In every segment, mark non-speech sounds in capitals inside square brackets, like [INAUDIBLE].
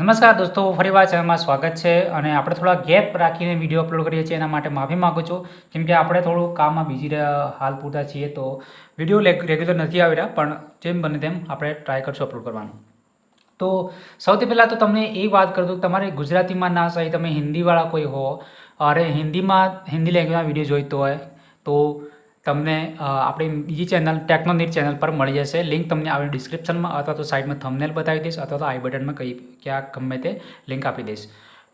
નમસ્કાર દોસ્તો ફરીવાર ચેનલમાં સ્વાગત છે અને આપણે થોડા ગેપ રાખીને વીડિયો અપલોડ કરીએ છીએ, એના માટે માફી માગું છું. કેમ કે આપણે થોડું કામમાં બીજી હાલ પૂરતા છીએ, તો વીડિયો રેગ્યુલર નથી આવી રહ્યા, પણ જેમ બને તેમ આપણે ટ્રાય કરશું અપલોડ કરવાનું. તો સૌથી પહેલાં તો તમને એ વાત કરું કે તમારે ગુજરાતીમાં ના સહી તમે હિન્દીવાળા કોઈ હો, અરે હિન્દીમાં, હિન્દી લેંગ્વેજમાં વીડિયો જોઈતો હોય, તો તમને આપણી બીજી ચેનલ ટેકનોનીટ ચેનલ પર મળી જશે. લિંક તમને આવી ડિસ્ક્રિપ્શનમાં અથવા તો સાઇડમાં થંબનેલ બતાવી દઈશ અથવા તો આઈ બટનમાં કઈ ક્યાંક ગમે તે લિંક આપી દઈશ.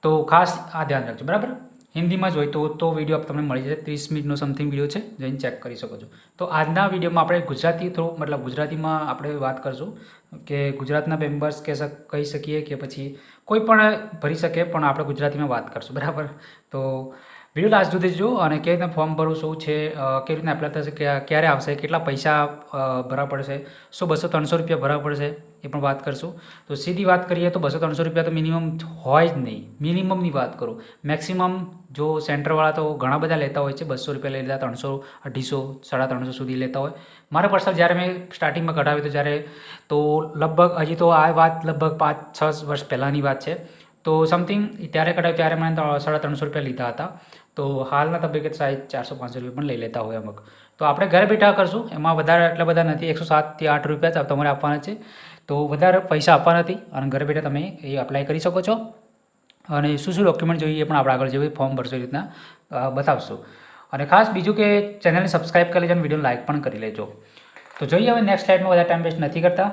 તો ખાસ આ ધ્યાન રાખજો, બરાબર? હિન્દીમાં જોઈતો તો વીડિયો તમને મળી જશે. ત્રીસ મિનિટનો સમથિંગ વીડિયો છે, જઈને ચેક કરી શકો છો. તો આજના વિડીયોમાં આપણે ગુજરાતી થ્રુ મતલબ ગુજરાતીમાં આપણે વાત કરશું કે ગુજરાતના મેમ્બર્સ કે કહી શકીએ કે પછી કોઈ પણ ભરી શકે, પણ આપણે ગુજરાતીમાં વાત કરશું, બરાબર? તો વીડિયો લાસ્ટ સુધી જો અને કેવી રીતના ફોર્મ ભરવું શું છે કેવી રીતના એપ્લાય થશે ક્યારે આવશે, કેટલા પૈસા ભરવા પડશે શું બસો ત્રણસો રૂપિયા ભરવા પડશે, એ પણ વાત કરશું. તો સીધી વાત કરીએ તો બસો ત્રણસો રૂપિયા તો મિનિમમ હોય જ નહીં. મિનિમમની વાત કરું. મેક્સિમમ જો સેન્ટરવાળા તો ઘણા બધા લેતા હોય છે, બસો રૂપિયા લઈ લેતા ત્રણસો, અઢીસો, સાડા ત્રણસો સુધી લેતા હોય. મારા પર્સનલ જ્યારે મેં સ્ટાર્ટિંગમાં કઢાવ્યું તો જ્યારે, તો લગભગ હજી તો આ વાત લગભગ પાંચ, છ વર્ષ પહેલાંની વાત છે. તો સમથિંગ ત્યારે કઢાવ્યું ત્યારે મને સાડા ત્રણસો રૂપિયા લીધા હતા. તો હાલના તબક્કે સાહેબ ચારસો પાંચસો રૂપિયા પણ લઈ લેતા હોય અમુક. તો આપણે ઘરે બેઠા કરશું એમાં વધારે એટલા બધા નથી એકસો સાતથી આઠ રૂપિયા જ તમારે આપવાના છે. તો વધારે પૈસા આપવા નથી અને ઘરે બેઠા તમે એ અપ્લાય કરી શકો છો. અને શું શું ડોક્યુમેન્ટ જોઈએ પણ આપણે આગળ જેવું ફોર્મ ભરશો એ રીતના બતાવશું. અને ખાસ બીજું કે ચેનલને સબસ્ક્રાઈબ કરી લેજો અને વીડિયો લાઇક પણ કરી લેજો. તો જોઈએ હવે નેક્સ્ટ સ્લાઇડમાં વધારે ટાઈમ વેસ્ટ નથી કરતા.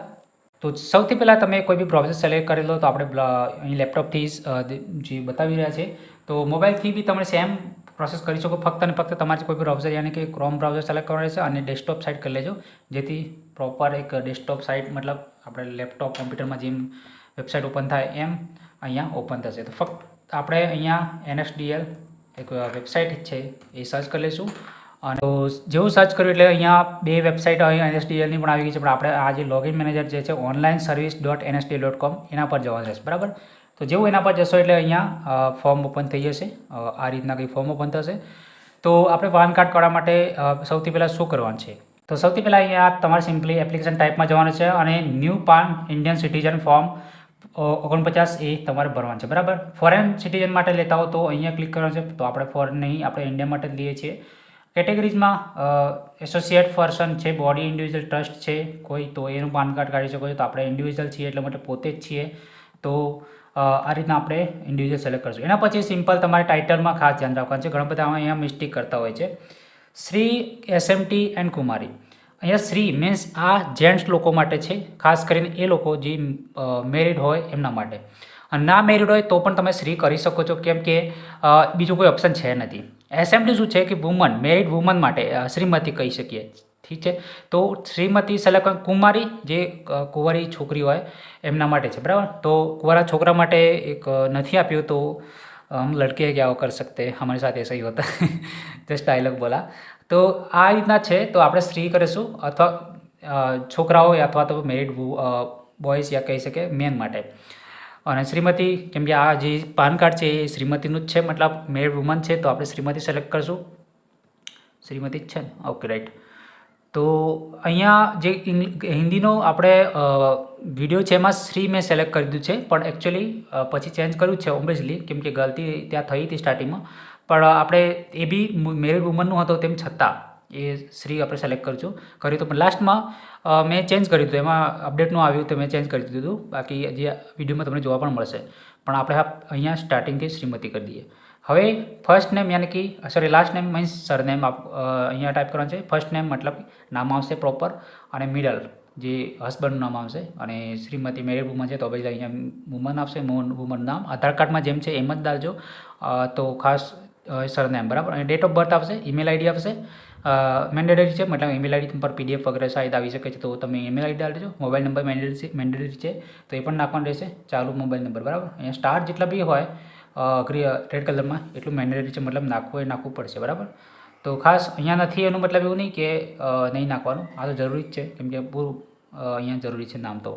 તો સૌથી પહેલાં તમે કોઈ બી બ્રાઉઝર સિલેક્ટ કરી લો તો આપણે અહીં લેપટોપથી જ, જે જે બતાવી રહ્યા છે તો મોબાઈલથી બી તમે સેમ પ્રોસેસ કરી શકો. ફક્ત અને ફક્ત તમારે કોઈ બ્રાઉઝર યાની કે ક્રોમ બ્રાઉઝર સિલેક્ટ કરવાનું રહેશે અને ડેસ્કટોપ સાઇટ કરી લેજો. જેથી પ્રોપર એક ડેસ્કટોપ સાઇટ મતલબ આપણે લેપટોપ કોમ્પ્યુટરમાં જેમ વેબસાઇટ ઓપન થાય એમ અહીંયા ઓપન થશે. તો ફક્ત આપણે અહીંયા એનએસડીએલ એક વેબસાઇટ છે એ સર્ચ કરી લઈશું. અને જેવું સર્ચ કર્યું એટલે અહીંયા બે વેબસાઇટ અહીં એનએસડીએલની પણ આવી ગઈ છે. પણ આપણે આ જે લોગિન મેનેજર જે છે online service dot NSDL dot com એના પર જવાનું રહેશે. બરાબર? તો જેવું એના પર જશો એટલે અહીંયા ફોર્મ ઓપન થઈ જશે. આ રીતના કંઈ ફોર્મ ઓપન થશે. તો આપણે પાન કાર્ડ કાઢવા માટે સૌથી પહેલાં શું કરવાનું છે? તો સૌથી પહેલાં અહીંયા તમારે સિમ્પલી એપ્લિકેશન ટાઈપમાં જવાનું છે અને new PAN Indian citizen form ઓગણપચાસ એ તમારે ભરવાનું છે. બરાબર? ફોરેન સિટીઝન માટે લેતા હો તો અહીંયા ક્લિક કરવાનું છે. તો આપણે ફોરેન નહીં, આપણે ઇન્ડિયા માટે લઈએ છીએ. કેટેગરીઝમાં એસોસિએટ પર્સન છે બોડી ઇન્ડિવિજ્યુઅલ ટ્રસ્ટ છે, કોઈ તો એનું પાન કાર્ડ કાઢી શકો છો. તો આપણે ઇન્ડિવિજ્યુઅલ છીએ એટલે માટે પોતે જ છીએ. તો આ રીતના આપણે ઇન્ડિવિજ્યુઅલ સિલેક્ટ કરશું. એના પછી સિમ્પલ તમારે ટાઇટલમાં ખાસ ધ્યાન રાખવાનું છે. ઘણા બધા અહીંયા મિસ્ટેક કરતા હોય છે. શ્રી એસએમટી એન્ડ કુમારી અહીંયા શ્રી મીન્સ આ જેન્ટ્સ લોકો માટે છે. ખાસ કરીને એ લોકો જે મેરિડ હોય એમના માટે. અને ના મેરિડ હોય તો પણ તમે શ્રી કરી શકો છો. કેમ કે બીજું કોઈ ઓપ્શન છે નથી. એસએમટી શું છે કે વુમન મેરિડ વુમન માટે શ્રીમતી કહી શકીએ. ઠીક છે? તો શ્રીમતી સલકન કુમારી જે કુંવારી છોકરી હોય, એમના માટે છે, બરાબર? તો કુંવારા છોકરા માટે એક નથી આપ્યું તો હમ લડકે ક્યાં કરી શકતે હમારી સાથે સહી હોતા. જસ્ટ ડાયલોગ બોલા. તો આ રીતના છે, તો આપણે સ્ત્રી કરીશું, અથવા છોકરાઓ અથવા તો મેરિડ બોયઝ યા કહી શકે મેન માટે. અને શ્રીમતી, કેમ કે આ જે પાન કાર્ડ છે, એ શ્રીમતીનું જ છે, મતલબ મેરિડ વુમન છે, તો આપણે શ્રીમતી સિલેક્ટ કરીશું. શ્રીમતી જ છે ને? ઓકે રાઈટ તો અહીંયા જે હિન્દીનો આપણે વીડિયો છે એમાં શ્રી મેં સિલેક્ટ કરી દીધું છે, પણ એકચ્યુઅલી પછી ચેન્જ કર્યું છે ઓબ્વિયસલી કેમ કે ગલતી ત્યાં થઈ હતી સ્ટાર્ટિંગમાં પણ આપણે એ બી મેરિડ વુમનનું હતો તેમ છતાં એ શ્રી આપણે સિલેક્ટ કરજો કર્યું હતું પણ લાસ્ટમાં મેં ચેન્જ કર્યું હતું એમાં અપડેટનું આવ્યું તો મેં ચેન્જ કરી દીધું હતું. બાકી જે વિડીયોમાં તમને જોવા પણ મળશે. પણ આપણે અહીંયા સ્ટાર્ટિંગથી શ્રીમતી કરી દઈએ. હવે ફર્સ્ટ નેમ યાની કે sorry last name means surname આપ અહીંયા ટાઈપ કરવાનું છે. ફર્સ્ટ નેમ મતલબ નામ આવશે પ્રોપર અને મિડલ જે હસબન્ડનું નામ આવશે. અને શ્રીમતી મેરેડ વુમન છે તો પછી અહીંયા વુમન આવશે વુમન નામ. આધાર કાર્ડમાં જેમ છે એમ જ દાલજો તો ખાસ સરનેમ બરાબર? અને ડેટ ઓફ બર્થ આવશે ઈમેલ આઈડી આવશે. મેન્ડેટરી છે, મતલબ ઈમેલ આઈડી પર પીડીએફ વગેરે સાઈડ આવી શકે છે, તો તમે ઈમેલ આઈડી દેજો મોબાઈલ નંબર મેન્ડેટરી મેન્ડેટરી છે તો એ પણ નાખવાનું રહેશે. ચાલુ મોબાઈલ નંબર બરાબર? અહીંયા સ્ટાર જેટલા બી હોય રેડ કલરમાં એટલું મેન્ડેટરી છે, મતલબ નાખવું એ નાખવું પડશે, બરાબર? તો ખાસ અહીંયા નથી એનું મતલબ એવું નહીં કે નહીં નાખવાનું, આ તો જરૂરી જ છે, કેમ કે પૂરું અહીંયા જરૂરી છે નામ તો.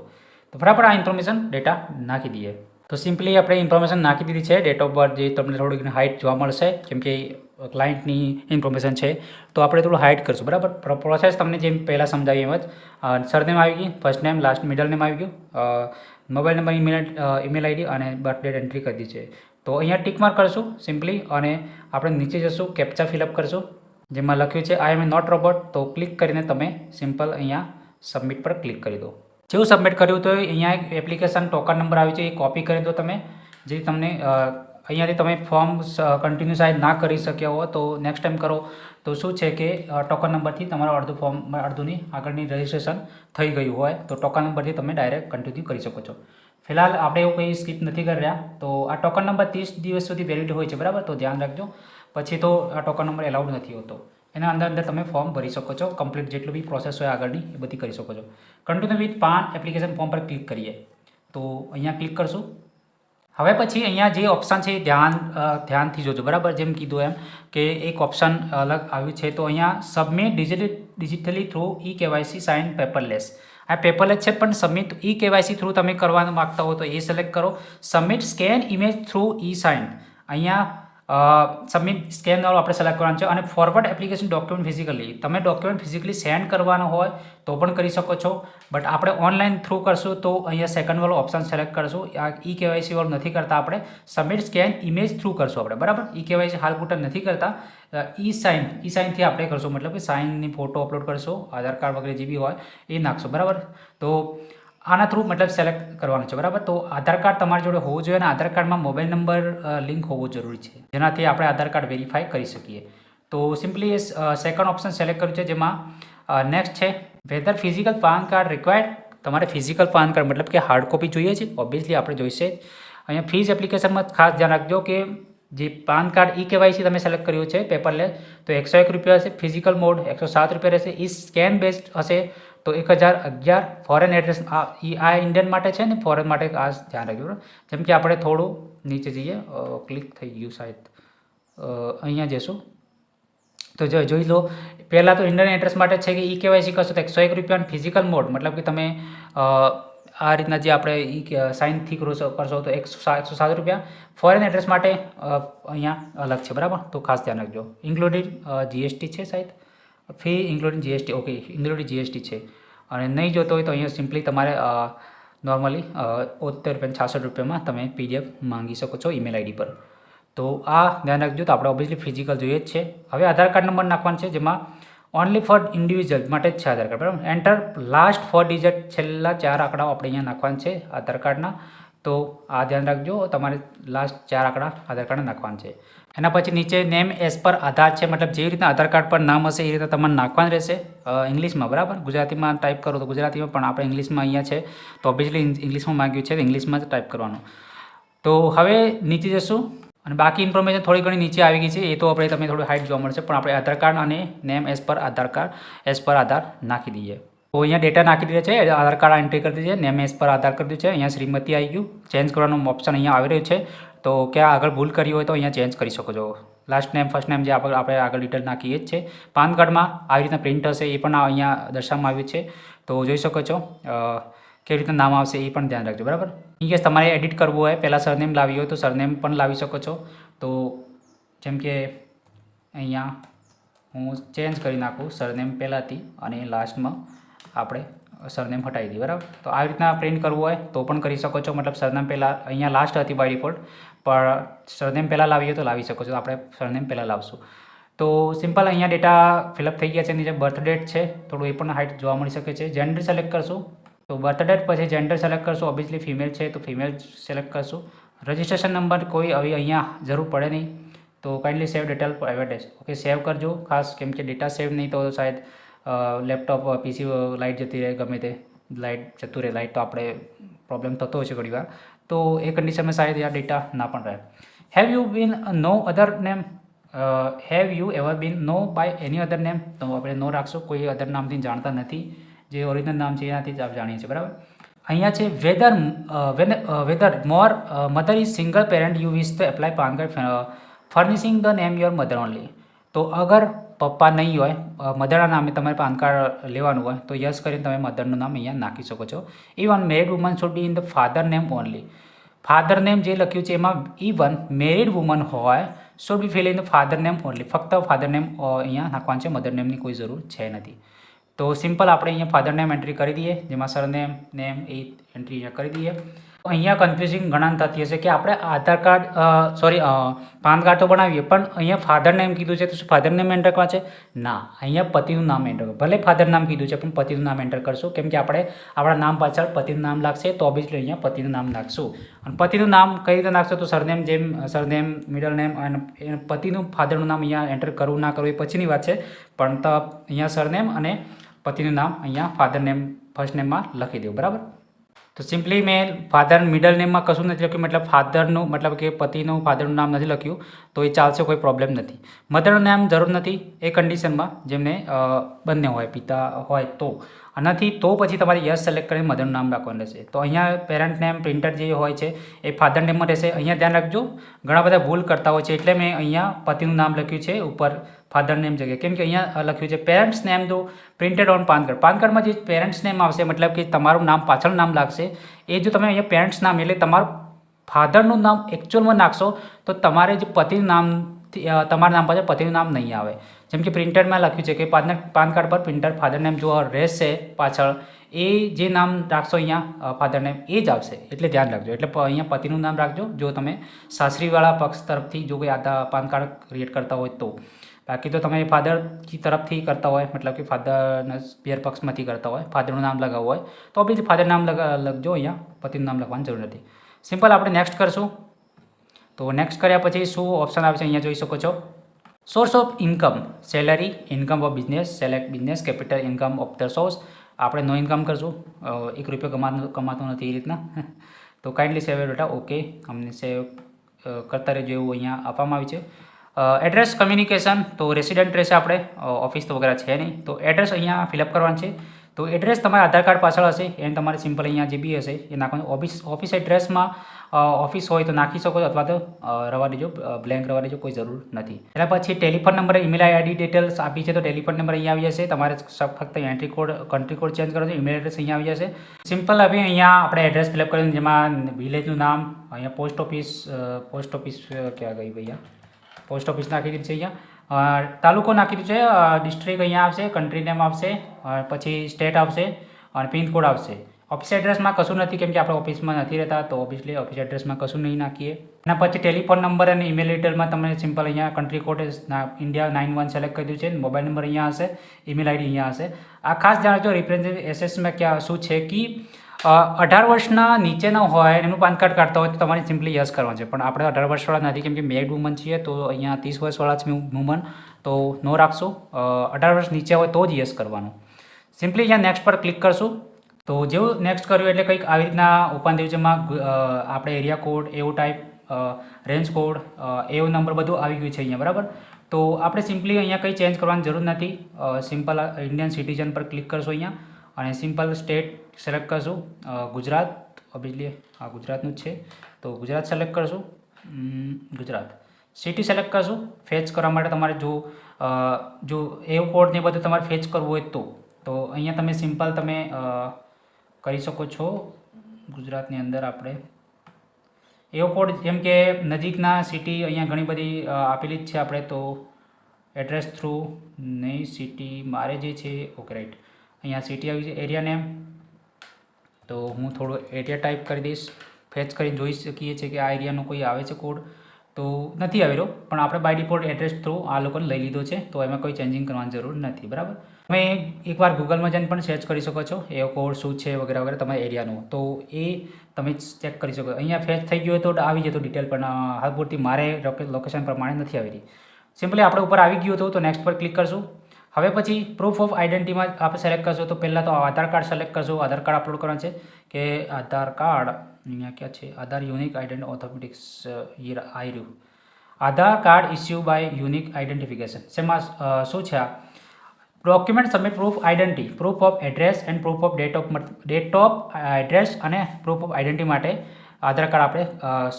તો ફટાફટ આ ઇન્ફોર્મેશન ડેટા નાખી દઈએ. તો સિમ્પલી આપણે ઇન્ફોર્મેશન નાખી દીધી છે ડેટ ઓફ બર્થ જે તમને થોડીક હાઇટ જોવા મળશે, કેમ કે ક્લાયન્ટની ઇન્ફોર્મેશન છે, તો આપણે થોડું હાઇટ કરશું, બરાબર? પ્રોસેસ તમને જેમ પહેલાં સમજાવી એમ જ સરનેમ આવી ગઈ first name last middle name આવી ગયું mobile number email email ID અને બર્થ ડેટ એન્ટ્રી કરી દીધી છે. તો અહીંયા ટિક માર્ક કરશું સિમ્પલી અને આપણે નીચે જશું કેપ્ચા ફિલઅપ કરશું, જેમાં લખ્યું છે આઈ એમ નોટ રોબોટ તો ક્લિક કરીને તમે સિમ્પલ અહીંયા સબમિટ પર ક્લિક કરી દો. જેવું સબમિટ કર્યું તો અહીંયા એક એપ્લિકેશન ટોકન નંબર આવ્યો છે, એ કોપી કરી દો તમે. જે તમને અહીંયાથી તમે ફોર્મ કન્ટિન્યુ સાઇઝ ના કરી શક્યા હો, તો નેક્સ્ટ ટાઈમ કરો. તો શું છે કે ટોકન નંબરથી તમારું અડધું ફોર્મ અડધુંની આગળની રજિસ્ટ્રેશન થઈ ગયું હોય, તો ટોકન નંબરથી તમે ડાયરેક્ટ કન્ટિન્યુ કરી શકો છો. ફિલહાલ આપણે એવું કંઈ સ્કીપ નથી કરી રહ્યા તો આ ટોકન નંબર ત્રીસ દિવસ સુધી વેલિડ હોય છે, બરાબર? તો ધ્યાન રાખજો. પછી તો આ ટોકન નંબર એલાઉડ નથી હોતો. એના અંદર અંદર તમે ફોર્મ ભરી શકો છો કમ્પ્લીટ જેટલું બી પ્રોસેસ હોય આગળની, એ બધી કરી શકો છો. Continue with PAN application form પર ક્લિક કરીએ. તો અહીંયા ક્લિક કરશું. હવે પછી અહીંયા જે ઓપ્શન છે એ ધ્યાન ધ્યાનથી જોજો, બરાબર? જેમ કીધું એમ કે એક ઓપ્શન અલગ આવ્યું છે, તો અહીંયા submit digitally through e KYC sign paperless આ પેપરલેસ છે, પણ સબમિટ ઈ કેવાયસી થ્રુ તમે કરવાનું માગતા હો તો એ સિલેક્ટ કરો. Submit scan image through e sign અહીંયા સબમિટ સ્કેન દ્વારા આપણે સિલેક્ટ કરવાનું છે અને ફોરવર્ડ એપ્લિકેશન ડોક્યુમેન્ટ ફિઝિકલી તમે ડોક્યુમેન્ટ ફિઝિકલી સેન્ડ કરવાનો હોય તો પણ કરી શકો છો. બટ આપણે ઓનલાઈન થ્રુ કરશું તો અહીંયા સેકન્ડ વાળો ઓપ્શન સિલેક્ટ કરશું. આ ઈ કેવાયસી વાળું નથી કરતા આપણે. સબમિટ સ્કેન ઇમેજ થ્રુ કરશું આપણે. બરાબર? ઈ કેવાયસી હાલ પૂરતા નથી કરતા. ઈ સાઇન ઈ સાઇનથી આપણે કરશું. મતલબ કે સાઇનની ફોટો અપલોડ કરશું, આધાર કાર્ડ વગેરે જે બી હોય એ નાખશું. બરાબર? તો આના થ્રુ મતલબ સેલેક્ટ કરવાનું છે, બરાબર? તો આધાર કાર્ડ તમારી જોડે હોવું જોઈએ અને આધાર કાર્ડમાં મોબાઈલ નંબર લિંક હોવો જરૂરી છે. જેનાથી આપણે આધાર કાર્ડ વેરીફાઈ કરી શકીએ. તો સિમ્પલી એ સેકન્ડ ઓપ્શન સિલેક્ટ કર્યું છે, જેમાં નેક્સ્ટ છે whether physical PAN card required તમારે ફિઝિકલ પાન કાર્ડ મતલબ કે હાર્ડ કોપી જોઈએ છે ઓબ્વિયસલી આપણે જોઈશે અહીંયા ફીઝ એપ્લિકેશનમાં ખાસ ધ્યાન રાખજો કે જે પાન કાર્ડ ઈ કેવાયસી તમે સિલેક્ટ કર્યું છે પેપરલેસ તો એકસો એક રૂપિયા હશે ફિઝિકલ મોડ એકસો સાત રૂપિયા રહેશે, ઈ સ્કેન બેસ્ડ હશે, તો એક હજાર અગિયાર ફોરેન એડ્રેસ આ આ ઇન્ડિયન માટે છે ને ફોરેન માટે આ ધ્યાન રાખજો, બરાબર? જેમ કે આપણે થોડું નીચે જઈએ ક્લિક થઈ ગયું સાહેબ અહીંયા જઈશું તો જો જોઈ લો, પહેલાં તો ઇન્ડિયન એડ્રેસ માટે છે કે ઈ કેવાયસી કરશો તો એકસો એક રૂપિયા ફિઝિકલ મોડ મતલબ કે તમે આ રીતના જે આપણે ઈ સાઇનથી કરશો કરશો તો એકસો એકસો સાત રૂપિયા. ફોરેન એડ્રેસ માટે અહીંયા અલગ છે, બરાબર? તો ખાસ ધ્યાન રાખજો. ઇન્ક્લુડિંગ જીએસટી છે સાહેબ. Fee including GST okay including GST છે. અને નહીં જોતો હોય તો અહીંયા સિમ્પલી તમારે નોર્મલી ઓતેર રૂપિયા છાસઠ રૂપિયામાં તમે પીડીએફ માંગી શકો છો ઈમેલ આઈડી પર. તો આ ધ્યાન રાખજો તો આપણે ઓબ્વિયસલી ફિઝિકલ જોઈએ જ છે. હવે આધાર કાર્ડ નંબર નાખવાનો છે, જેમાં ઓનલી ફોર ઇન્ડિવિજ્યુઅલ માટે જ છે આધાર કાર્ડ, બરાબર? એન્ટર લાસ્ટ ફોર ડિજિટ છેલ્લા ચાર આંકડાઓ આપણે અહીંયા નાખવાના છે આધાર કાર્ડના. તો આ ધ્યાન રાખજો, તમારે લાસ્ટ ચાર આંકડા આધાર કાર્ડ નાખવાના છે. એના પછી નીચે નેમ એઝ પર આધાર છે, મતલબ જેવી રીતના આધાર કાર્ડ પર નામ હશે એ રીતે તમારે નાખવાનું રહેશે. ઇંગ્લિશમાં, બરાબર? ગુજરાતીમાં ટાઈપ કરો તો ગુજરાતીમાં, પણ આપણે ઇંગ્લિશમાં અહીંયા છે. તો ઓબ્વિયસલી ઇંગ્લિશમાં માંગ્યું છે, તો ઇંગ્લિશમાં જ ટાઈપ કરવાનું. તો હવે નીચે જશું. અને બાકી ઇન્ફોર્મેશન થોડી ઘણી નીચે આવી ગઈ છે. એ તો આપણે તમે થોડી હાઇટ જોવા મળશે. પણ આપણે આધાર કાર્ડ અને name as per Aadhaar card as per આધાર નાખી દઈએ. તો અહીંયા ડેટા નાખી દીધા છે. આધાર કાર્ડ એન્ટ્રી કરી દીધી છે. નેમ એઝ પર આધાર કરી દીધું છે. અહીંયા શ્રીમતી આવી ગયું. ચેન્જ કરવાનું ઓપ્શન અહીંયા આવી રહ્યું છે. તો ક્યાં આગળ ભૂલ કરી હોય તો અહીંયા ચેન્જ કરી શકો છો. લાસ્ટ નેમ ફર્સ્ટ નેમ જે આપણે આગળ ડિટેલ નાખીએ જ છે. પાન કાર્ડમાં આવી રીતના પ્રિન્ટ હશે એ પણ અહીંયા દર્શાવવામાં આવ્યું છે. તો જોઈ શકો છો. કેવી રીતના નામ આવશે એ પણ ધ્યાન રાખજો, બરાબર? ઇન કેસ તમારે એડિટ કરવું હોય, પહેલાં સરનેમ લાવી હોય તો સરનેમ પણ લાવી શકો છો. તો જેમ કે અહીંયા હું ચેન્જ કરી નાખું સરનેમ પહેલાંથી અને લાસ્ટમાં આપણે સરનેમ હટાવી દઈએ, બરાબર? તો આવી રીતના પ્રિન્ટ કરવું હોય તો પણ કરી શકો છો. મતલબ સરનેમ પહેલાં, અહીંયા લાસ્ટ હતી બાય ડિફોલ્ટ પણ સરનેમ પહેલાં લાવીએ તો લાવી શકો છો. આપણે સરનેમ પહેલાં લાવશું. તો સિમ્પલ અહીંયા ડેટા ફિલઅપ થઈ ગયા છે. એની જે બર્થ ડેટ છે, થોડું એ પણ હાઇટ જોવા મળી શકે છે. જેન્ડર સિલેક્ટ કરશું. તો બર્થ ડેટ પછી જેન્ડર સિલેક્ટ કરશું. ઓબ્વિયસલી ફિમેલ છે તો ફિમેલ સિલેક્ટ કરશું. રજિસ્ટ્રેશન નંબર કોઈ હવે અહીંયા જરૂર પડે નહીં. તો kindly save detail private okay save કરજો. ખાસ કેમ કે ડેટા સેવ નહીં તો શાયદ લેપટોપ પીસી લાઇટ જતી રહે, ગમે તે લાઇટ જતું રહે. લાઇટ તો આપણે પ્રોબ્લેમ થતો હોય છે ઘણી તો એ કન્ડિશનમાં શાયદ આ ડેટા ના પણ રહે. Have you been known other name have you ever been known by any other name તો આપણે નો રાખશું. કોઈ અધર નામથી જાણતા નથી. જે ઓરિજિનલ નામ છે એનાથી જ આપણે જાણીએ છીએ, બરાબર? અહીંયા છે whether whether more mother is single parent you wish to apply PAN card furnishing the name your mother only તો અગર પપ્પા નહીં હોય મધરના નામે તમારે પાન કાર્ડ લેવાનું હોય, તો યસ કરીને તમે મધરનું નામ અહીંયા નાખી શકો છો. Even married woman should be in the father name only father name જે લખ્યું છે એમાં ઇવન મેરિડ વુમન હોય should be fill in the father name only ફક્ત ફાધર નેમ અહીંયા નાખવાનું છે મધર નેમની કોઈ જરૂર છે નથી. તો સિમ્પલ આપણે અહીંયા ફાધર નેમ એન્ટ્રી કરી દઈએ, જેમાં સરનેમ નેમ એ એન્ટ્રી અહીંયા કરી દઈએ. અહીંયા કન્ફ્યુઝિંગ ઘણા થતી હશે કે આપણે Aadhaar card sorry PAN card તો બનાવીએ, પણ અહીંયા ફાધર નેમ કીધું છે તો શું ફાધર નેમ એન્ટર કરવા છે? ના, અહીંયા પતિનું નામ એન્ટર ભલે ફાધર નામ કીધું છે, પણ પતિનું નામ એન્ટર કરશું. કેમ કે આપણે આપણા નામ પાછળ પતિનું નામ લાગશે, તો ઓબ્વિયસલી અહીંયા પતિનું નામ નાખશું અને પતિનું નામ કઈ રીતે નાખશો તો સરનેમ જેમ સરનેમ મિડલ નેમ અને પતિનું ફાધરનું નામ અહીંયા એન્ટર કરવું ના કરવું એ પછીની વાત છે. પણ તો, અહીંયા સરનેમ અને પતિનું નામ અહીંયા ફાધર નેમ ફર્સ્ટ નેમમાં લખી દેવું બરાબર? તો સિમ્પલી મેં ફાધર મિડલ નેમમાં કશું નથી લખ્યું, મતલબ ફાધરનું મતલબ કે પતિનું ફાધરનું નામ નથી લખ્યું, તો એ ચાલશે, કોઈ પ્રોબ્લેમ નથી. મધરનું નામ જરૂર નથી, એ કન્ડિશનમાં જેમને બંને હોય, પિતા હોય તો. આનાથી તો પછી તમારે યસ સિલેક્ટ કરીને મધરનું નામ રાખવાનું રહેશે. તો અહીંયા પેરેન્ટ નેમ પ્રિન્ટર જે હોય છે, એ ફાધર નેમમાં રહેશે. અહીંયા ધ્યાન રાખજો, ઘણા બધા ભૂલ કરતા હોય છે, એટલે મેં અહીંયા પતિનું નામ લખ્યું છે, ઉપર ફાધર નેમ જગ્યાએ. કેમ કે અહીંયા લખ્યું છે parents name to printed on PAN card PAN કાર્ડમાં જે પેરેન્ટ્સ નેમ આવશે, મતલબ કે તમારું નામ પાછળ નામ લાગશે, એ જો તમે અહીંયા પેરેન્ટ્સ નામ એટલે તમારું ફાધરનું નામ એકચ્યુઅલમાં નાખશો, તો તમારે જે પતિનું નામ તમારા નામ પાછળ પતિનું નામ નહીં આવે. જેમ કે પ્રિન્ટરમાં લખ્યું છે કે પાન પાન કાર્ડ પર પ્રિન્ટર ફાધર નેમ જો રહેશે પાછળ, એ જે નામ રાખશો અહીંયા ફાધર નેમ એ જ આવશે. એટલે ધ્યાન રાખજો. એટલે અહીંયા પતિનું નામ રાખજો. જો તમે સાસરીવાળા પક્ષ તરફથી જો કોઈ આધા પાન કાર્ડ ક્રિએટ કરતા હોય તો. બાકી તો તમે ફાધર તરફથી કરતા હોય, મતલબ કે ફાધરના પિયર પક્ષમાંથી કરતા હોય ફાધરનું નામ લગાવવું હોય, તો આપણે ફાધર નામ લખજો અહીંયા, પતિનું નામ લખવાની જરૂર નથી. સિમ્પલ આપણે નેક્સ્ટ કરશું. તો નેક્સ્ટ કર્યા પછી શું ઓપ્શન આવે છે અહીંયા જોઈ શકો છો. Source of income salary income of business select business capital income of the source આપણે નો ઇન્કમ કરશું. એક રૂપિયો કમાતો કમાતો નથી એ રીતના. [LAUGHS] તો કાઇન્ડલી સેવ ડેટા ઓકે અમને સેવ કરતા રહેજો એવું અહીંયા આપવામાં આવ્યું છે. એડ્રેસ કમ્યુનિકેશન તો રેસિડેન્ટ રહેશે આપણે. ઓફિસ તો વગેરે છે નહીં. તો એડ્રેસ અહીંયા ફિલઅપ કરવાનું છે. તો એડ્રેસ તમારા આધાર કાર્ડ પાછળ હશે. એને તમારે સિમ્પલ અહીંયા જે બી હશે, એ નાખવાનું. ઓફિસ ઓફિસ એડ્રેસમાં ઓફિસ હોય તો નાખી શકો છો અથવા તો રવા દેજો બ્લેન્ક રવા દેજો, કોઈ જરૂર નથી. એના પછી telephone number email ID details આપી છે તો ટેલિફોન નંબર અહીંયા આવી જશે. તમારે ફક્ત entry code country code change કરો છો ઈમેલ એડ્રેસ અહીંયા આવી જશે. સિમ્પલ હવે અહીંયા આપણે એડ્રેસ ફિલઅપ કરીને જેમાં વિલેજનું નામ, અહીંયા પોસ્ટ ઓફિસ પોસ્ટ ઓફિસ ક્યાં ગઈ ભૈયા પોસ્ટ ઓફિસ નાખી દીધું છે અહીંયા. તાલુકો નાખી દીધું છે ડિસ્ટ્રિક્ટ અહીંયા આવશે કન્ટ્રી નેમ આવશે પછી સ્ટેટ આવશે, અને પિનકોડ આવશે. ઓફિસ એડ્રેસમાં કશું નથી, કેમ કે આપણે ઓફિસમાં નથી રહેતા, તો ઓબ્વિયસલી ઓફિસ એડ્રેસમાં કશું નહીં નાખીએ. અને પછી ટેલિફોન નંબર અને ઈમેલ ડિટેલમાં તમને સિમ્પલ અહીંયા country code India nine one select કર્યું છે મોબાઈલ નંબર અહીંયા હશે ઈમેલ આઈડી અહીંયા હશે. આ ખાસ જાણજો રિપ્રેઝેન્ટ એસએસમાં ક્યાં, શું છે, કે? અઢાર વર્ષના નીચેના હોય એનું પાન કાર્ડ કાઢતા હોય તો તમારે સિમ્પલી યસ કરવાનું છે. પણ આપણે અઢાર વર્ષવાળા નથી, કેમ કે મેડ વુમન છીએ તો અહીંયા ત્રીસ વર્ષવાળા છે વુમન. તો નો રાખશું. અઢાર વર્ષ નીચે હોય તો જ યસ કરવાનું. સિમ્પલી અહીંયા નેક્સ્ટ પર ક્લિક કરશું. તો જેવું નેક્સ્ટ કર્યું એટલે કંઈક આવી રીતના ઓપન થયું આપણે એરિયા કોડ, એવો ટાઈપ રેન્જ કોડ એવો નંબર બધું આવી ગયું છે અહીંયા, બરાબર? તો આપણે સિમ્પલી અહીંયા કંઈ ચેન્જ કરવાની જરૂર નથી. સિમ્પલ ઇન્ડિયન સિટીઝન પર ક્લિક કરશો અહીંયા. અને સિમ્પલ સ્ટેટ સિલેક્ટ કરશું. ગુજરાત ઓબ્વિયસલી હા ગુજરાતનું જ છે. તો ગુજરાત સિલેક્ટ કરશું. ગુજરાત. સિટી સિલેક્ટ કરશું. ફેચ કરવા માટે તમારે જો જો એરપોર્ટને બધું તમારે ફેચ કરવું હોય તો. તો અહીંયા તમે સિમ્પલ તમે કરી શકો છો. ગુજરાતની અંદર આપણે. એરપોર્ટ જેમ કે નજીકના સિટી અહીંયા ઘણી બધી આપેલી જ છે આપણે. તો એડ્રેસ થ્રુ નહીં સિટી મારે જે છે ઓકે રાઈટ અહીંયા સિટી આવી છે એરિયા નેમ તો હું થોડો એરિયા ટાઈપ કરી દઈશ. ફેચ કરીને જોઈ શકીએ છીએ કે આ એરિયાનો કોઈ આવે છે કોડ તો નથી આવેલો પણ આપણે બાય ડિફોલ્ટ એડ્રેસ થ્રુ આ લોકોને લઈ લીધો છે, તો એમાં કોઈ ચેન્જિંગ કરવાની જરૂર નથી, બરાબર? તમે એકવાર ગૂગલમાં જઈને પણ સર્ચ કરી શકો છો એ કોડ શું છે વગેરે વગેરે તમારા એરિયાનો તો એ તમે ચેક કરી શકો. અહીંયા ફેચ થઈ ગયું તો આવી જતો ડિટેલ પણ હાલ પૂરતી મારે લોકેશન પ્રમાણે નથી આવી રહી. સિમ્પલી આપણે ઉપર આવી ગયું હતું, તો નેક્સ્ટ પર ક્લિક કરશું. હવે પછી પ્રૂફ ઓફ આઈડેન્ટિટીમાં આપણે સિલેક્ટ કરશો, તો પહેલાં તો આધાર કાર્ડ સિલેક્ટ કરશો, આધાર કાર્ડ અપલોડ કરવાનું છે, કે આધાર કાર્ડ અહીંયા ક્યાં છે, આધાર યુનિક આઈડેન્ટ ઓથોમેટિક્સ આઈ રહ્યું. Aadhaar card issue by unique identification શેમાં શું છે આ? Document submit proof identity proof of address and proof of date of date of address અને પ્રૂફ ઓફ આઈડેન્ટિટી માટે આધાર કાર્ડ આપણે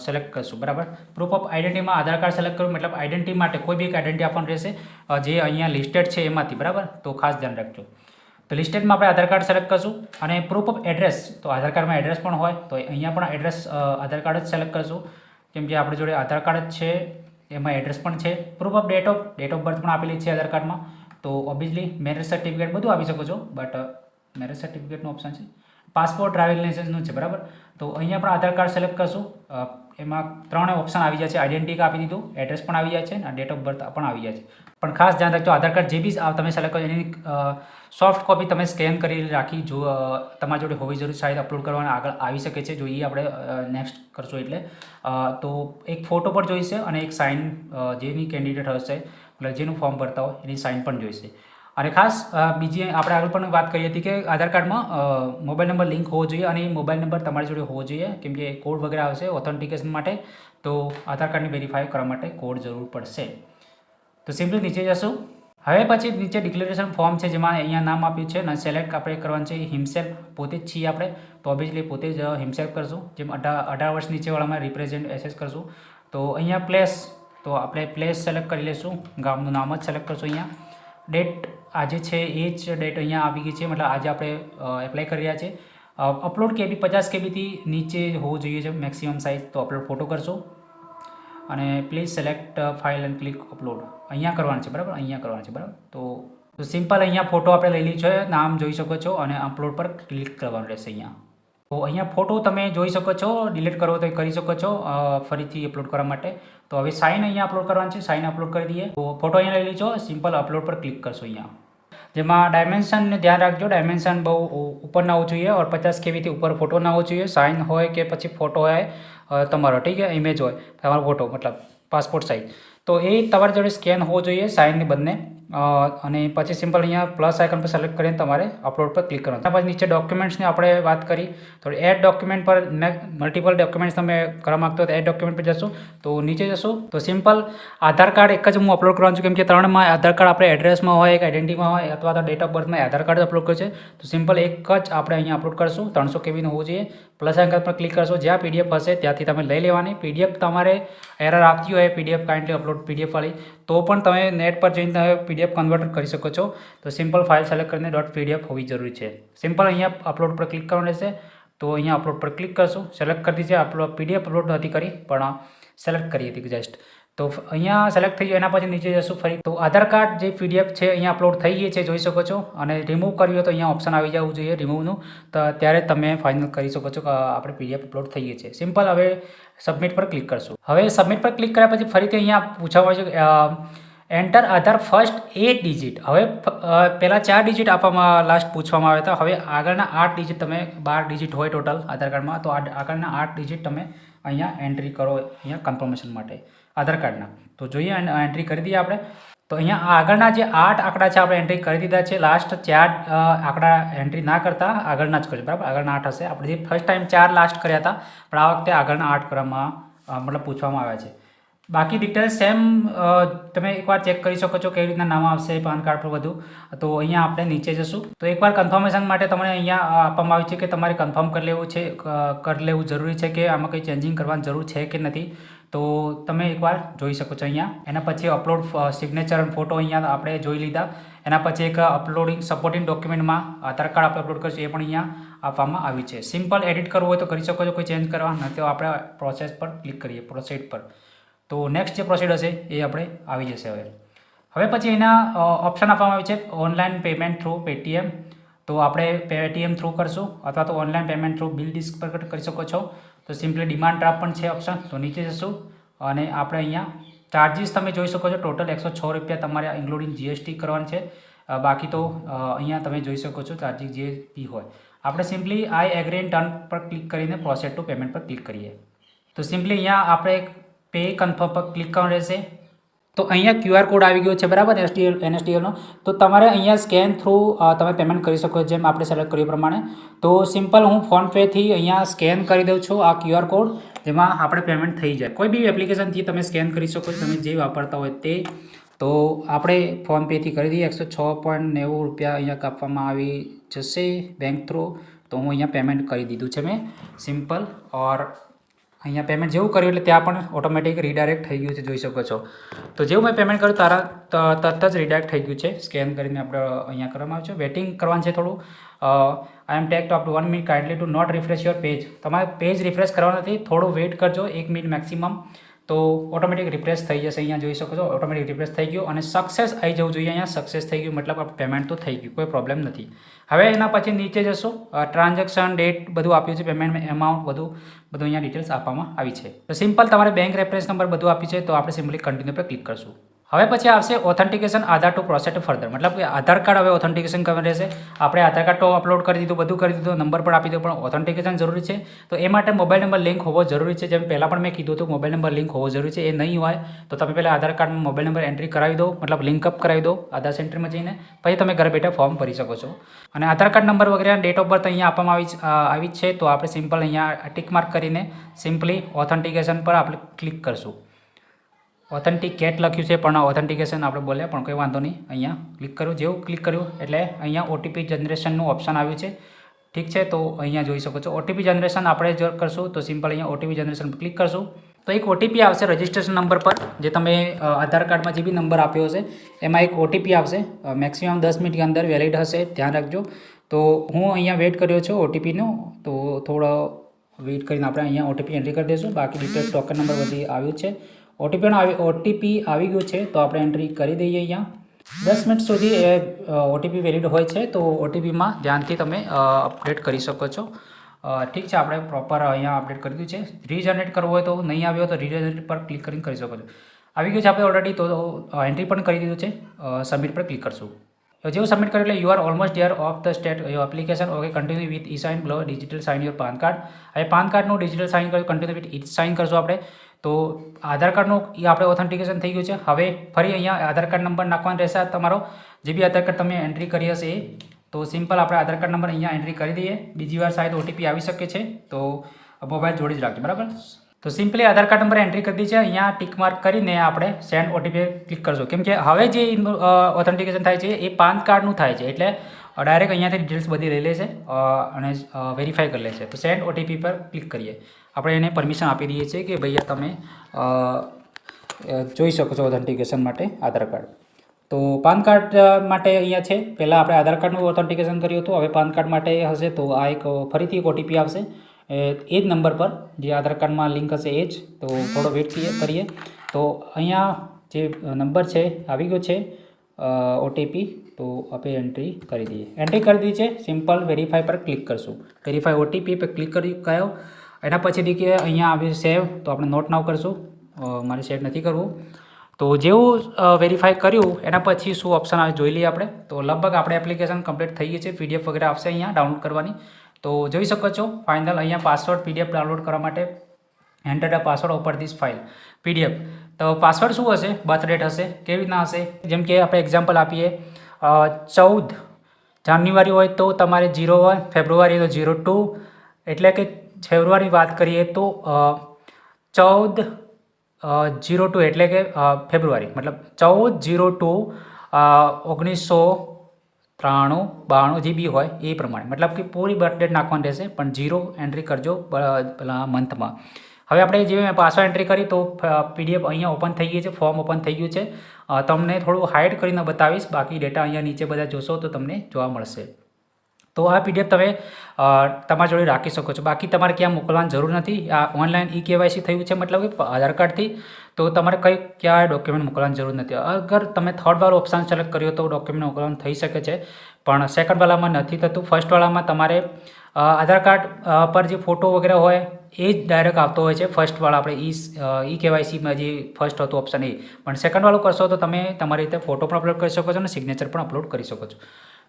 સિલેક્ટ કરીશું, બરાબર? પ્રૂફ ઓફ આઈડેન્ટિટીમાં આધાર કાર્ડ સિલેક્ટ કરવું મતલબ આઈડેન્ટિટી માટે કોઈ બી એક આઈડેન્ટિટી આપવાનું રહેશે જે અહીંયા લિસ્ટેડ છે એમાંથી, બરાબર? તો ખાસ ધ્યાન રાખજો. તો લિસ્ટેડમાં આપણે આધાર કાર્ડ સિલેક્ટ કરશું અને પ્રૂફ ઓફ એડ્રેસ તો આધાર કાર્ડમાં એડ્રેસ પણ હોય, તો અહીંયા પણ એડ્રેસ આધાર કાર્ડ જ સિલેક્ટ કરશું. કેમ કે આપણે જોડે આધાર કાર્ડ જ છે, એમાં એડ્રેસ પણ છે. Proof of date of date of birth પણ આપેલી છે આધાર કાર્ડમાં. તો ઓબ્વિયસલી મેરેજ સર્ટિફિકેટ બધું આપી શકો છો બટ મેરેજ સર્ટિફિકેટનું ઓપ્શન છે. પાસપોર્ટ ડ્રાઇવિંગ લાઇસન્સનું છે, બરાબર? તો અહીંયા પણ આધાર કાર્ડ સિલેક્ટ કરશું. એમાં ત્રણે ઓપ્શન આવી જાય છે. આઈડેન્ટિટી આપી દીધું એડ્રેસ પણ આવી જાય છે અને ડેટ ઓફ બર્થ પણ આવી જાય છે. પણ ખાસ ધ્યાન રાખજો, આધાર કાર્ડ જે બી તમે સિલેક્ટ કરો, એની સોફ્ટ કોપી તમે સ્કેન કરી રાખી, જો તમારી જોડે હોવી જરૂર શાયદ અપલોડ કરવાના આગળ આવી શકે છે, જો એ આપણે નેક્સ્ટ કરશું એટલે. તો એક ફોટો પણ જોઈશે અને એક સાઇન જેની કેન્ડિડેટ હશે એટલે જેનું ફોર્મ ભરતા હોય, એની સાઇન પણ જોઈશે. અને ખાસ બીજી આપણે આગળ પણ વાત કરી હતી કે આધાર કાર્ડમાં મોબાઈલ નંબર લિંક હોવો જોઈએ અને એ મોબાઈલ નંબર તમારી જોડે હોવો જોઈએ, કેમ કે કોડ વગેરે આવશે ઓથેન્ટિકેશન માટે, તો આધાર કાર્ડની વેરીફાઈ કરવા માટે કોડ જરૂર પડશે. તો સિમ્પલી નીચે જશું. હવે પછી નીચે ડિક્લેરેશન ફોર્મ છે, જેમાં અહીંયા નામ આપ્યું છે અને સિલેક્ટ આપણે કરવાનું છે હિમસેલ્ફ પોતે જ છીએ આપણે, તો ઓબ્વિયસલી પોતે જ હિમસેલ્ફ કરશું. જેમ અઢાર અઢાર વર્ષ નીચેવાળામાં રિપ્રેઝેન્ટ એસેસ કરશું. તો અહીંયા પ્લેસ તો આપણે પ્લેસ સિલેક્ટ કરી લઈશું ગામનું નામ જ સિલેક્ટ કરશું અહીંયા. ડેટ આજે છે એ જ ડેટ અહીંયા આવી ગઈ છે, મતલબ આજે આપણે એપ્લાય કરી રહ્યા છે. અપલોડ કેબી પચાસ કેબીથી નીચે હોવું જોઈએ છે મેક્સિમમ સાઇઝ તો અપલોડ ફોટો કરશો. અને please select file and click upload અહીંયા કરવાનું છે, બરાબર? અહીંયા કરવાનું છે, બરાબર? તો તો સિમ્પલ અહીંયા ફોટો આપણે લઈ લીધો છે, નામ જોઈ શકો છો અને અપલોડ પર ક્લિક કરવાનું રહેશે અહીંયા. તો અહીંયા ફોટો તમે જોઈ શકો છો ડિલીટ કરવો તો કરી શકો છો ફરીથી અપલોડ કરવા માટે. તો હવે સાઇન અહીંયા અપલોડ કરવાનું છે સાઇન અપલોડ કરી દઈએ. તો ફોટો અહીંયા લઈ લીધો સિમ્પલ અપલોડ પર ક્લિક કરશો અહીંયા. જેમાં ડાયમેન્શનને ધ્યાન રાખજો. ડાયમેન્શન બહુ ઉપર ના હોવું જોઈએ. ઓર પચાસ કેવીથી ઉપર ફોટો ના હોવો જોઈએ? સાઇન હોય કે પછી ફોટો હોય તમારો, ઠીક છે? ઇમેજ હોય. તમારો ફોટો મતલબ પાસપોર્ટ સાઇઝ તો એ તમારી જોડે સ્કેન હોવો જોઈએ સાઇનની બંને. અને પછી સિમ્પલ અહીંયા પ્લસ આઇકન પર સિલેક્ટ કરીને તમારે અપલોડ પર ક્લિક કરવાનું. પછી નીચે ડોક્યુમેન્ટ્સની આપણે વાત કરી, તો એડ ડોક્યુમેન્ટ પર મલ્ટિપલ ડોક્યુમેન્ટ્સ તમે કરવા માગતો તો એડ ડોક્યુમેન્ટ પર જશો. તો નીચે જશો. તો સિમ્પલ આધાર કાર્ડ એક જ હું અપલોડ કરવાનું છું, કેમ કે ત્રણમાં આધાર કાર્ડ આપણે એડ્રેસમાં હોય, એક આઈડેન્ટિટીમાં હોય, અથવા તો ડેટ ઓફ બર્થમાં આધાર કાર્ડ અપલોડ કર્યું છે. તો સિમ્પલ એક જ આપણે અહીંયા અપલોડ કરશું. ત્રણસો કેબીનું હોવું જોઈએ. પ્લસ આઇકન પર ક્લિક કરશો, જ્યાં પીડીએફ હશે ત્યાંથી તમે લઈ લેવાની. પીડીએફ તમારે એરર આપતી હોય પીડીએફ કાઇન્ડલી અપલોડ પીડીએફ વાળી, તો પણ તમે નેટ પર જઈને તમે પીડીએફ કન્વર્ટ કરી શકો છો. તો સિમ્પલ ફાઇલ સિલેક્ટ કરીને ડોટ પીડીએફ હોવી જરૂરી છે. સિમ્પલ અહીંયા અપલોડ પર ક્લિક કરવાનું રહેશે. તો અહીંયા અપલોડ પર ક્લિક કરશું. સિલેક્ટ કરી દીધી અપલોડ પીડીએફ અપલોડ નથી કરી, પણ સિલેક્ટ કરી હતી જસ્ટ તો અહીંયા સિલેક્ટ થઈ ગયું એના પછી નીચે જશું ફરી. તો આધાર કાર્ડ જે પીડીએફ છે, અહીંયા અપલોડ થઈ ગઈ છે, જોઈ શકો છો. અને રિમૂવ કરવી હોય તો અહીંયા ઓપ્શન આવી જવું જોઈએ રિમૂવનું તો ત્યારે તમે ફાઇનલ કરી શકો છો કે આપણે પીડીએફ અપલોડ થઈ ગઈ છે. સિમ્પલ હવે સબમિટ પર ક્લિક કરશું. હવે સબમિટ પર ક્લિક કર્યા પછી ફરીથી અહીંયા પૂછવામાં છે enter Aadhaar first eight digit હવે પહેલાં ચાર ડિજિટ આપવામાં લાસ્ટ પૂછવામાં આવ્યા હતા. હવે આગળના આઠ ડિજિટ તમે, બાર ડિજિટ હોય ટોટલ આધાર કાર્ડમાં, તો આગળના આઠ ડિજિટ તમે અહીંયા એન્ટ્રી કરો, અહીંયા કન્ફર્મેશન માટે. આધાર કાર્ડના. તો જોઈએ એન્ટ્રી કરી દઈએ આપણે. તો અહીંયા આગળના જે આઠ આંકડા છે, આપણે એન્ટ્રી કરી દીધા છે. લાસ્ટ ચાર આંકડા એન્ટ્રી ના કરતા આગળના જ કરજો બરાબર? આગળના આઠ હશે. આપણે જે ફર્સ્ટ ટાઈમ ચાર લાસ્ટ કર્યા હતા, પણ આ વખતે આગળના આઠ કરવામાં મતલબ પૂછવામાં આવ્યા છે. બાકી ડિટેલ્સ સેમ તમે એકવાર ચેક કરી શકો છો, કેવી રીતના નામ આવશે, પાન કાર્ડ પર બધું. તો અહીંયા આપણે નીચે જશું. તો એકવાર કન્ફર્મેશન માટે તમને અહીંયા આપવામાં આવ્યું છે કે તમારે કન્ફર્મ કરી લેવું છે કરી લેવું જરૂરી છે કે આમાં કંઈ ચેન્જિંગ કરવાની જરૂર છે કે નથી. તો તમે એકવાર જોઈ શકો છો અહીંયા. એના પછી અપલોડ સિગ્નેચર અને ફોટો અહીંયા આપણે જોઈ લીધા. એના પછી એક અપલોડિંગ સપોર્ટિંગ ડોક્યુમેન્ટમાં આધાર કાર્ડ આપણે અપલોડ કરીશું, એ પણ અહીંયા આપવામાં આવ્યું છે. સિમ્પલ એડિટ કરવું હોય તો કરી શકો છો, કોઈ ચેન્જ કરવા. નથી તો આપણે પ્રોસેસ પર ક્લિક કરીએ પ્રોસેડ પર. તો નેક્સ્ટ જે પ્રોસેડ હશે, એ આપણે આવી જશે હવે. હવે પછી એના ઓપ્શન આપવામાં આવ્યું છે ઓનલાઈન પેમેન્ટ થ્રુ પેટીએમ તો આપણે પેટીએમ થ્રુ કરશું, અથવા તો online payment through BillDesk પર કરી શકો છો. તો સિમ્પલી ડિમાન્ડ ડ્રાફ્ટ પણ છે ઓપ્શન તો નીચે જશું. અને આપણે અહીંયા ચાર્જિસ તમે જોઈ શકો છો ટોટલ એકસો છ રૂપિયા તમારે ઇન્ક્લુડિંગ જીએસટી કરવાનું છે. બાકી તો અહીંયા તમે જોઈ શકો છો ચાર્જિસ જે હોય. આપણે સિમ્પલી આઈ એગ્રી ટર્ન પર ક્લિક કરીને પ્રોસેસ ટુ પેમેન્ટ પર ક્લિક કરીએ. તો સિમ્પલી અહીંયા આપણે પે કન્ફર્મ પર ક્લિક કરવાનું રહેશે. તો અહીંયા ક્યુઆર કોડ આવી ગયો છે, બરાબર? એસટીએલ એનએસટીએલનો તો તમારે અહીંયા સ્કેન થ્રુ તમે પેમેન્ટ કરી શકો જેમ આપણે સિલેક્ટ કર્યું પ્રમાણે. તો સિમ્પલ હું ફોનપેથી અહીંયા સ્કેન કરી દઉં છું આ ક્યુઆર કોડ જેમાં આપણે પેમેન્ટ થઈ જાય. કોઈ બી એપ્લિકેશનથી તમે સ્કેન કરી શકો તમે જે વાપરતા હોય તે. તો આપણે ફોનપેથી કરી દઈએ. એકસો છ પોઈન્ટ નેવું રૂપિયા અહીંયા કાપવામાં આવી જશે બેંક થ્રુ તો હું અહીંયા પેમેન્ટ કરી દીધું છે મેં. સિમ્પલ ઓર અહીંયા પેમેન્ટ જેવું કર્યું એટલે ત્યાં પણ ઓટોમેટિક રીડાયરેક્ટ થઈ ગયું છે, જોઈ શકો છો. તો જેવું મેં પેમેન્ટ કર્યું, તારા તરત જ રીડાયરેક્ટ થઈ ગયું છે. સ્કેન કરીને આપણે અહીંયા કરવામાં આવ્યું છે વેટિંગ કરવાનું છે થોડું. I am take up to one minute kindly to not refresh your page તમારે પેજ રિફ્રેશ કરવાનું નથી, થોડું વેઇટ કરજો, એક મિનિટ મેક્સિમમ તો ઓટોમેટિક રિપ્લેસ થઈ જશે અહીંયા જોઈ શકો છો. ઓટોમેટિક રિપ્લેસ થઈ ગયું અને સક્સેસ આવી જવું જોઈએ અહીંયા. સક્સેસ થઈ ગયું મતલબ પેમેન્ટ તો થઈ ગયું, કોઈ પ્રોબ્લેમ નથી. હવે એના પછી નીચે જશો. ટ્રાન્ઝેક્શન ડેટ બધું આપ્યું છે પેમેન્ટ એમાઉન્ટ બધું બધું અહીંયા ડિટેલ્સ આપવામાં આવી છે. તો સિમ્પલ તમારે બેંક રેફરન્સ નંબર બધું આપ્યું છે, તો આપણે સિમ્પલી કન્ટિન્યુ પર ક્લિક કરશું. હવે પછી આવશે authentication Aadhaar to process further મતલબ કે આધાર કાર્ડ હવે ઓથેન્ટિકેશન કરવા રહેશે. આપણે આધાર કાર્ડ તો અપલોડ કરી દીધું, બધું કરી દીધું નંબર પણ આપી દીધો, પણ ઓથેન્ટિકેશન જરૂરી છે. તો એ માટે મોબાઈલ નંબર લિંક હોવો જરૂરી છે. જેમ પહેલાં પણ મેં કીધું હતું મોબાઈલ નંબર લિંક હોવો જરૂરી છે. એ નહીં હોય, તો તમે પહેલાં આધાર કાર્ડમાં મોબાઈલ નંબર એન્ટ્રી કરાવી દો. મતલબ લિંક અપ કરાવી દો આધાર સેન્ટરમાં જઈને. પછી તમે ઘરે બેઠા ફોર્મ ભરી શકો છો. અને આધાર કાર્ડ નંબર વગેરે ડેટ ઓફ બર્થ અહીંયા આપવામાં આવી જ છે. તો આપણે સિમ્પલ અહીંયા ટિક માર્ક કરીને સિમ્પલી ઓથેન્ટિકેશન પર આપણે ક્લિક કરશું. ઓથેન્ટિકેટ લખ્યું છે, પણ ઓથેન્ટિકેશન આપણે બોલ્યા પણ કોઈ વાંધો નહીં. અહીંયા ક્લિક કર્યું જેવું ક્લિક કર્યું, એટલે અહીંયા ઓટીપી જનરેશનનું ઓપ્શન આવ્યું છે. ઠીક છે, તો અહીંયા જોઈ શકો છો. ઓટીપી જનરેશન આપણે જો કરશું, તો સિમ્પલ અહીંયા ઓટીપી જનરેશન ક્લિક કરશું. તો એક ઓટીપી આવશે રજિસ્ટ્રેશન નંબર પર, જે તમે આધાર કાર્ડમાં જે બી નંબર આપ્યો હશે, એમાં એક ઓટીપી આવશે. મેક્સિમમ દસ મિનિટની અંદર વેલિડ હશે, ધ્યાન રાખજો. તો હું અહીંયા વેઇટ કર્યો છું ઓટીપીનો તો થોડો વેઇટ કરીને આપણે અહીંયા ઓટીપી એન્ટ્રી કરી દઈશું. બાકી ડિટેલ્સ ટોકન નંબર બધી આવ્યું છે. ઓટીપીનો આવી ઓટીપી આવી ગયું છે, તો આપણે એન્ટ્રી કરી દઈએ અહીંયા. દસ મિનિટ સુધી એ ઓટીપી વેલિડ હોય છે, તો ઓટીપીમાં ધ્યાનથી તમે અપડેટ કરી શકો છો. ઠીક છે, આપણે પ્રોપર અહીંયા અપડેટ કરી દીધું છે. રીજનરેટ કરવું હોય તો નહીં આવ્યો તો રીજનરેટ પર ક્લિક કરીને કરી શકો છો. આવી ગયું છે આપણે ઓલરેડી તો એન્ટ્રી પણ કરી દીધું છે. સબમિટ પર ક્લિક કરશું. જેવું સબમિટ કર્યું એટલે you are almost year of the state your application okay continue with e sign below digital sign your PAN card હવે પાન કાર્ડનું ડિજિટલ સાઇન કર્યું કન્ટિન્યુ વિથ ઈ સાઇન કરશું આપણે. તો આધાર કાર્ડનું એ આપણે ઓથેન્ટિકેશન થઈ ગયું છે. હવે ફરી અહીંયા આધાર કાર્ડ નંબર નાખવાનો રહેશે. તમારો જે બી આધાર કાર્ડ તમે એન્ટ્રી કરી હશે એ. તો સિમ્પલ આપણે આધાર કાર્ડ નંબર અહીંયા એન્ટ્રી કરી દઈએ. બીજી વાર શાયદ ઓટીપી આવી શકે છે. તો મોબાઈલ જોડી જ રાખજો. બરાબર? તો simply Aadhaar card number entry કરી દીધી છે. અહીંયા ટીક માર્ક કરીને આપણે સેન્ડ ઓટીપી ક્લિક કરજો. કેમ કે હવે જે ઓથેન્ટિકેશન થાય છે એ પાન કાર્ડનું થાય છે. એટલે ડાયરેક્ટ અહીંયાથી ડિટેલ્સ બધી લઈ લે છે અને વેરીફાઈ કરી લે છે તો સેન્ડ ઓટીપી પર ક્લિક કરીએ. આપણે એને પરમિશન આપી દઈએ છીએ કે ભૈયા તમે જોઈ શકો છો ઓથેન્ટિકેશન માટે આધાર કાર્ડ. તો પાન કાર્ડ માટે અહીંયા છે. પહેલાં આપણે આધાર કાર્ડનું ઓથેન્ટિકેશન કર્યું હતું, હવે પાન કાર્ડ માટે હશે તો આ એક ફરીથી એક ઓટીપી આવશે. એ જ નંબર પર જે આધાર કાર્ડમાં લિંક હશે એ જ. તો થોડો વેઇટ કરીએ તો અહીંયા જે નંબર છે, આવી ગયો છે ઓટીપી તો આપણે એન્ટ્રી કરી દઈએ. એન્ટ્રી કરી દીધી છે. સિમ્પલ વેરીફાઈ પર ક્લિક કરશું. વેરીફાઈ ઓટીપી પર ક્લિક કરી કયો? એના પછીથી કે અહીંયા આવી સેવ, તો આપણે નોટ નાવ કરશું. મારે સેવ નથી કરવું. તો જેવું વેરીફાઈ કર્યું, એના પછી શું ઓપ્શન આવે જોઈ લઈએ આપણે. તો લગભગ આપણે એપ્લિકેશન કમ્પ્લીટ થઈ ગઈ છે. પીડીએફ વગેરે આવશે અહીંયા ડાઉનલોડ કરવાની. તો જોઈ શકો છો ફાઇનલ અહીંયા પાસવર્ડ પીડીએફ ડાઉનલોડ કરવા માટે enter the password open this file PDF તો પાસવર્ડ શું હશે? બર્થ ડેટ હશે? કેવી રીતના હશે? જેમ કે આપણે એક્ઝામ્પલ આપીએ. ચૌદ જાન્યુઆરી હોય તો તમારે જીરો વન ફેબ્રુઆરી તો જીરો ટુ એટલે કે ફેબ્રુઆરી વાત કરીએ તો ચૌદ જીરો ટુ એટલે કે ફેબ્રુઆરી. મતલબ ચૌદ જીરો ટુ ઓગણીસો ત્રાણું, બાણું જે બી હોય એ પ્રમાણે. મતલબ કે પૂરી બર્થ ડેટ નાખવાની રહેશે, પણ જીરો એન્ટ્રી કરજો પેલા મંથમાં હવે આપણે જે પાસવર્ડ એન્ટ્રી કરી તો પીડીએફ અહીંયા ઓપન થઈ ગઈ છે ફોર્મ ઓપન થઈ ગયું છે. તમને થોડું હાઇડ કરીને બતાવીશ, બાકી ડેટા અહીંયા નીચે બધા જોશો તો તમને જોવા મળશે. તો આ પીડીએફ તમે તમારા જોડે રાખી શકો છો. બાકી તમારે ક્યાં મોકલવાની જરૂર નથી. આ ઓનલાઈન ઈ કેવાયસી થયું છે, મતલબ કે આધાર કાર્ડથી, તો તમારે કંઈ ક્યાં ડોક્યુમેન્ટ મોકલવાની જરૂર નથી. અગર તમે થર્ડ ઓપ્શન સિલેક્ટ કર્યો તો ડોક્યુમેન્ટ મોકલવાનું થઈ શકે છે, પણ સેકન્ડવાળામાં નથી થતું. ફર્સ્ટવાળામાં તમારે આધાર કાર્ડ પર જે ફોટો વગેરે હોય, એ જ ડાયરેક્ટ આવતો હોય છે. ફર્સ્ટવાળા આપણે ઈ ઈ કેવાયસીમાં જે ફર્સ્ટ હતું ઓપ્શન એ. પણ સેકન્ડવાળું કરશો તો તમે તમારી રીતે ફોટો પણ અપલોડ કરી શકો છો અને સિગ્નેચર પણ અપલોડ કરી શકો છો.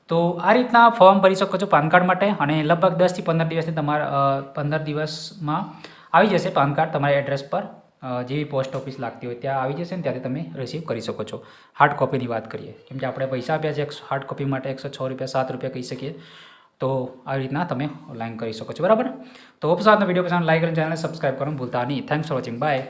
તો આ રીતના ફોર્મ ભરી શકો છો પાન કાર્ડ માટે અને લગભગ દસથી પંદર દિવસની તમારા પંદર દિવસમાં આવી જશે પાન કાર્ડ તમારા એડ્રેસ પર જેવી પોસ્ટ ઓફિસ લાગતી હોય ત્યાં આવી જશે ને ત્યાંથી તમે રિસીવ કરી શકો છો. હાર્ડ કોપીની વાત કરીએ, કેમ કે આપણે પૈસા આપ્યા છે હાર્ડ કોપી માટે એકસો છ રૂપિયા, સાત રૂપિયા કહી શકીએ. તો આવી રીતના તમે ઓનલાઈન કરી શકો છો, બરાબર? તો ઓપ્શન વીડિયો પસંદ લાઈક અને ચેનલને સબસ્ક્રાઈબ કરવાનું ભૂલતા નહીં. Thanks for watching bye